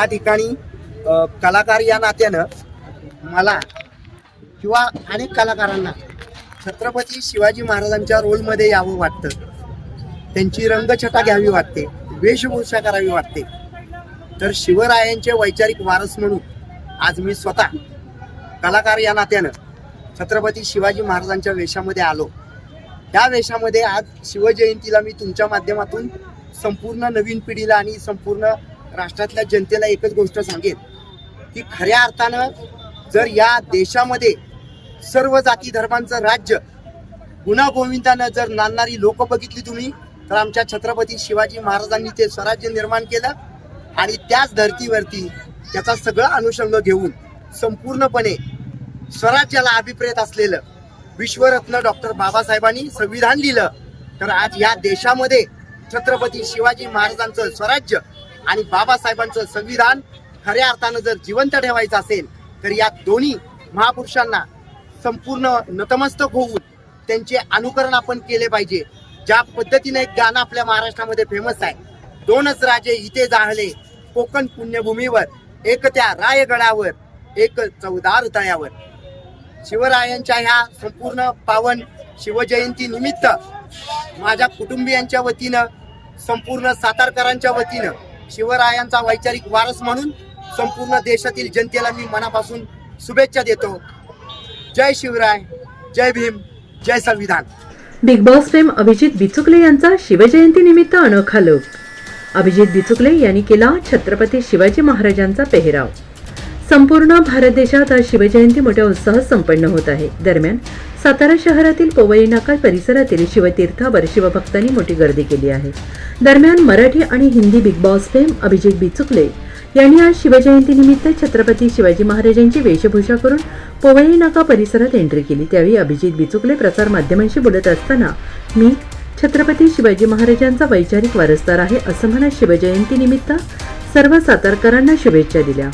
या ठिकाणी कलाकार या नात्यानं मला किंवा अनेक कलाकारांना छत्रपती शिवाजी महाराजांच्या रोलमध्ये यावं वाटतं. त्यांची रंगछटा घ्यावी वाटते वेशभूषा करावी वाटते. तर शिवरायांचे वैचारिक वारस म्हणून आज मी स्वतः कलाकार या नात्यानं छत्रपती शिवाजी महाराजांच्या वेशामध्ये आलो. त्या वेशामध्ये आज शिवजयंतीला मी तुमच्या माध्यमातून संपूर्ण नवीन पिढीला आणि संपूर्ण राष्ट्रातल्या जनतेला एकच गोष्ट सांगेन की खऱ्या अर्थानं जर या देशामध्ये सर्व जाती धर्मांचं राज्य गुणागोविंदानं जर नांदणारी लोक बघितली तुम्ही तर आमच्या छत्रपती शिवाजी महाराजांनी ते स्वराज्य निर्माण केलं आणि त्याच धर्तीवरती त्याचा सगळं अनुषंग घेऊन संपूर्णपणे स्वराज्याला अभिप्रेत असलेलं विश्वरत्न डॉक्टर बाबासाहेबांनी संविधान लिहिलं. तर आज या देशामध्ये छत्रपती शिवाजी महाराजांचं स्वराज्य आणि बाबासाहेबांचं संविधान खऱ्या अर्थानं जर जिवंत ठेवायचं असेल तर या दोन्ही महापुरुषांना संपूर्ण नतमस्तक होऊन त्यांचे अनुकरण आपण केले पाहिजे. ज्या पद्धतीने एक गाणं आपल्या महाराष्ट्रामध्ये फेमस आहे. दोनच राजे इथे जाहले कोकण पुण्यभूमीवर एक त्या रायगडावर एक चौदार तळ्यावर. शिवरायांच्या ह्या संपूर्ण पावन शिवजयंती निमित्त माझ्या कुटुंबियांच्या वतीनं संपूर्ण सातारकरांच्या वतीनं शिवरायांचा वैचारिक वारस म्हणून संपूर्ण देशातील जनतेला मी मनापासून शुभेच्छा देतो. जय शिवराय जय भीम जय संविधान. Bigg Boss fame Abhijit Bichukale यांचा शिवजयंती निमित्त अनोखा लोक. अभिजित बिचुकले यांनी केला छत्रपती शिवाजी महाराजांचा पेहराव. संपूर्ण भारत देशात आज शिवजयंती मोठ्या उत्साहात संपन्न होत आहे. दरम्यान सातारा शहरातील पोवई नाका परिसरातील शिवतीर्थावर शिवभक्तांनी मोठी गर्दी केली आहे. दरम्यान मराठी आणि Hindi Bigg Boss fame Abhijit Bichukale यांनी आज शिवजयंती निमित्त छत्रपती शिवाजी महाराजांची वेशभूषा करून पोवई नाका परिसरात एंट्री केली. त्यावेळी अभिजित बिचुकले प्रसार माध्यमांशी बोलत असताना मी छत्रपती शिवाजी महाराजांचा वैचारिक वारसदार आहे असं म्हणत शिवजयंतीनिमित्त सर्व सातारकरांना शुभेच्छा दिल्या.